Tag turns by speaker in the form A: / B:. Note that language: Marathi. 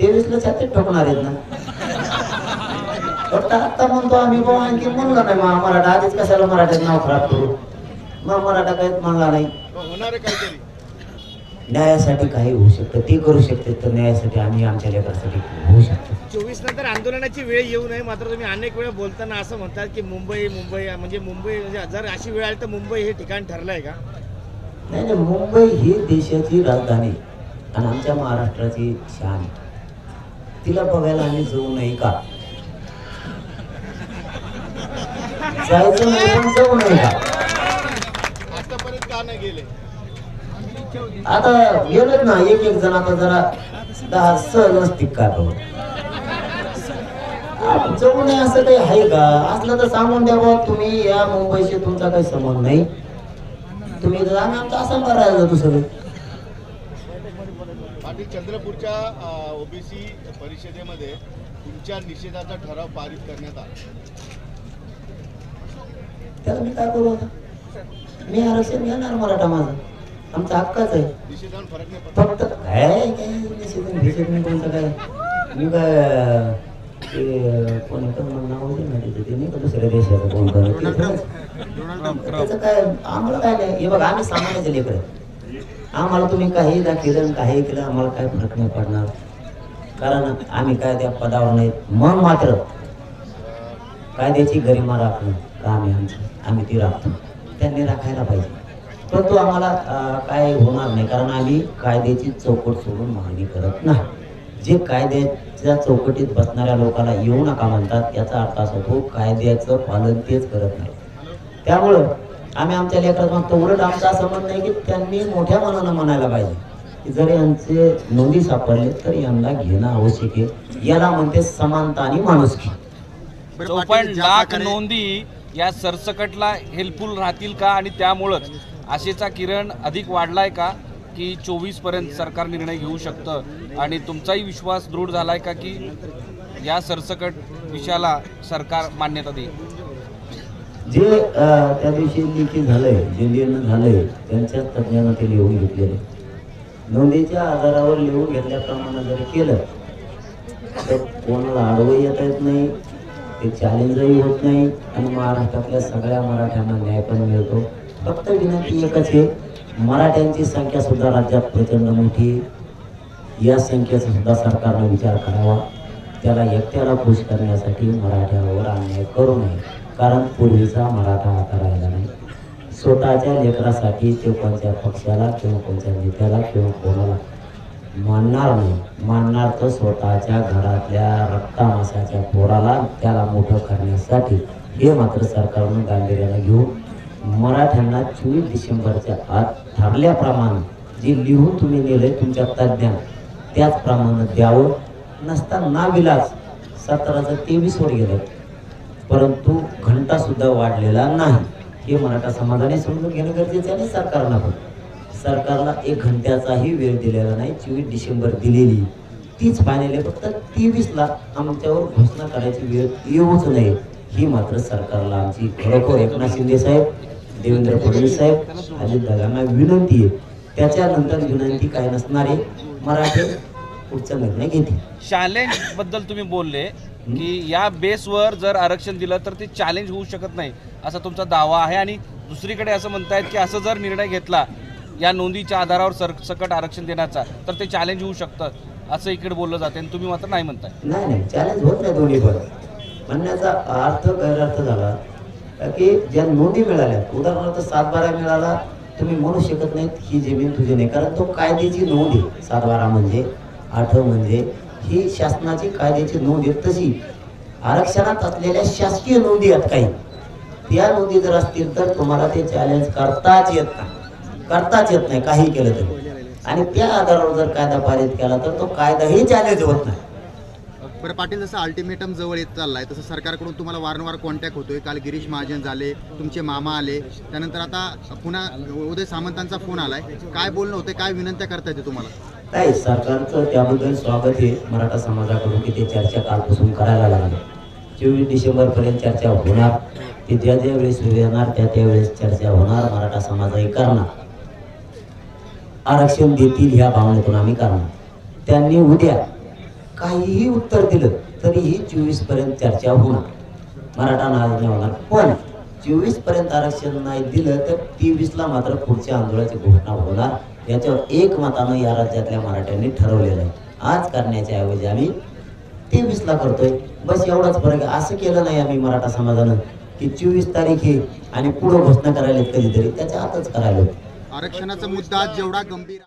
A: तेवीसला छातीत ठोकणार आहेत ना. फक्त आता म्हणतो आम्ही भाऊ आणखी म्हणलं नाही मग मराठा. आधीच कशाला मराठ्यात नाव खराब करू? मग मराठा काहीच म्हणला नाही.
B: होणार आहे काहीतरी.
A: न्यायासाठी काही होऊ शकतं ते करू शकते तर न्यायासाठी आम्ही आमच्या लेकरासाठी होऊ शकतो.
B: चोवीस नंतर आंदोलनाची वेळ येऊ नये मात्र तुम्ही अनेक वेळा बोलताना असं म्हणतात की मुंबई मुंबई म्हणजे मुंबई म्हणजे जर अशी वेळ आली तर मुंबई हे ठिकाण ठरलं आहे का?
A: नाही नाही मुंबई ही देशाची राजधानी आणि आमच्या महाराष्ट्राची शान तिला बघायला आम्ही जाऊ नये का? जायचं नाही जाऊ का?
B: नाही
A: आता गेलोच ना एक एक जण आता जरा दहा सहज नसतील का तो? जाऊ नये असं काही आहे का? असलं तर सांगून द्यावं तुम्ही या मुंबईशी तुमचा काही संबंध नाही. तुम्ही तर आम्ही आमचा असं करायला सगळं.
B: पाटील चंद्रपूरच्या ओबीसी परिषदेमध्ये तुमच्या निषेधाचा ठराव पारित करण्यात आला.
A: त्याला मी काय करू मी आरक्षण घेणार मराठा माझा. आमचा हक्काच आहे.
B: फरक नाही पडत.
A: फक्त काय कोणतं काय? मी काय ते कोण होतं? मला नाव दे ना तिथे. ते नाही का दुसऱ्या देशाचं. त्याचं काय आम्हाला काय नाही. हे बघा आम्ही सामान्याचे लेकर आम्हाला तुम्ही काही दाखिलं काही केलं आम्हाला काय फरक नाही पडणार. कारण आम्ही काय त्या पदावर नाहीत. मग मात्र कायद्याची गरिमा राखणं काम आहे आमचं आम्ही ती राखतो. त्यांनी राखायला पाहिजे. परंतु आम्हाला काय होणार नाही. कारण आम्ही कायद्याची चौकट सोडून मागणी करत नाही. जे कायद्याच्या चौकटीत बसणाऱ्या लोकांना येऊ नका म्हणतात याचा अर्थ असा होतो कायद्याचं पालन तेच करत नाही. त्यामुळं आम्ही आमच्या लेकरात मागतो उलट आमचं असं म्हणणं आहे की त्यांनी मोठ्या मनानं म्हणायला पाहिजे. की जर यांचे नोंदी सापडले तर यांना घेणं आवश्यक आहे. याला म्हणते समानता आणि माणुसकी
C: चौपन्न लाख नोंदी या सरसकटला हेल्पफुल राहतील का? आणि त्यामुळंच आशेचा किरण अधिक वाढलाय का? की चोवीसपर्यंत सरकार निर्णय घेऊ शकतं? आणि तुमचाही विश्वास दृढ झालाय का की या सरसकट विषयाला सरकार मान्यता देईल?
A: जे त्या दिवशी लिखित झालंय जे लिहिणं झालंय त्यांच्या तज्ज्ञानं ते लिहून घेतलेले नोंदीच्या आधारावर लिहून घेतल्याप्रमाणे जर केलं तर कोणाला आडवं येता येत नाही ते चॅलेंजही होत नाही आणि महाराष्ट्रातल्या सगळ्या मराठ्यांना न्याय पण मिळतो. फक्त विनंती एकच आहे मराठ्यांची संख्या सुद्धा राज्यात प्रचंड मोठी आहे. या संख्येचा सुद्धा सरकारनं विचार करावा. त्याला एकट्याला खुश करण्यासाठी मराठ्यावर अन्याय करू नये कारण पूर्वीचा मराठा आता राहिला नाही. स्वतःच्या लेकरासाठी ते कोणत्या पक्षाला किंवा कोणत्या नेत्याला किंवा कोणाला मानणार नाही. मानणार तर स्वतःच्या घरातल्या रक्तामासाच्या पोराला त्याला मोठं करण्यासाठी हे मात्र सरकारनं गांभीर्यानं घेऊन मराठ्यांना चोवीस डिसेंबरच्या आत ठरल्याप्रमाणे जे लिहून तुम्ही नेलंय तुमच्या तज्ज्ञान त्याचप्रमाणे द्यावं. नसता नाविलाज सतराचं तेवीसवर गेलं. परंतु घंटा सुद्धा वाढलेला नाही. हे मराठा समाजाने समजून घेणं गरजेचं आहे आणि सरकारला पण. सरकारला एक घंट्याचाही वेळ दिलेला नाही. चोवीस डिसेंबर दिलेली. तीच पाहिलेली फक्त तेवीसला आमच्यावर घोषणा करायची वेळ येऊच नये. ही मात्र सरकारला आमची खरोखर एकनाथ शिंदे साहेब देवेंद्र फडणवीस साहेब अजित दगांना विनंती आहे. त्याच्यानंतर विनंती काय नसणार आहे? पुढचा निर्णय घेतील.
C: चॅलेंजबद्दल तुम्ही बोलले की या बेसवर जर आरक्षण दिलं तर ते चॅलेंज होऊ शकत नाही असा तुमचा दावा आहे. आणि दुसरीकडे असं म्हणतायत की असं जर निर्णय घेतला या नोंदीच्या आधारावर सर सकट आरक्षण देण्याचा तर ते चॅलेंज होऊ शकतं असं इकडे बोललं जाते आणि तुम्ही मात्र नाही म्हणताय.
A: नाही नाही चॅलेंज होत नाही दोन्ही पण म्हणण्याचा अर्थ गैरअर्थ झाला की ज्या नोंदी मिळाल्या उदाहरणार्थ सातबारा मिळाला तुम्ही म्हणू शकत नाहीत ही जमीन तुझी नाही. कारण तो कायद्याची नोंद आहे. सातबारा म्हणजे अर्थ म्हणजे ही शासनाची कायद्याची नोंद आहे तशी आरक्षणात असलेल्या शासकीय नोंदी आहेत काही. त्या नोंदी जर असतील तर तुम्हाला ते चॅलेंज करताच येत नाही. करताच येत नाही काही केलं तरी. आणि त्या आधारावर जर कायदा पारित केला तर तो कायदाही चॅलेंज होत नाही.
D: बरं पाटील जसं अल्टिमेटम जवळ येत चाललाय तसं सरकारकडून तुम्हाला वारंवार कॉन्टॅक्ट होतोय. काल गिरीश महाजन झाले तुमचे मामा आले. त्यानंतर आता पुन्हा उदय सामंतांचा फोन आलाय. काय बोलणं होतं काय विनंत्या करता येते तुम्हाला?
A: नाही सरकारचं त्याबद्दल स्वागत आहे मराठा समाजाकडून की ते चर्चा कालपासून करायला लागले. चोवीस डिसेंबरपर्यंत चर्चा होणार. ते ज्या ज्या वेळेस वेळ येणार त्या त्यावेळेस चर्चा होणार. मराठा समाजही करणार. आरक्षण देतील ह्या भावनेतून आम्ही करणार. त्यांनी उद्या काहीही उत्तर दिलं तरीही चोवीसपर्यंत चर्चा होणार. मराठा नाराज नाही होणार. पण चोवीसपर्यंत आरक्षण नाही दिलं तर तेवीसला मात्र पुढच्या आंदोलनाची घोषणा होणार. याच्यावर एक मतानं या राज्यातल्या मराठ्यांनी ठरवलेलं आहे. आज करण्याच्या ऐवजी आम्ही तेवीसला करतोय. बस एवढाच फरक आहे. असं केलं नाही आम्ही मराठा समाजानं की चोवीस तारीख आहे आणि पुढं घोषणा करायला कधीतरी. त्याच्या आतच करायला
D: आरक्षणाचा मुद्दा जेवढा गंभीर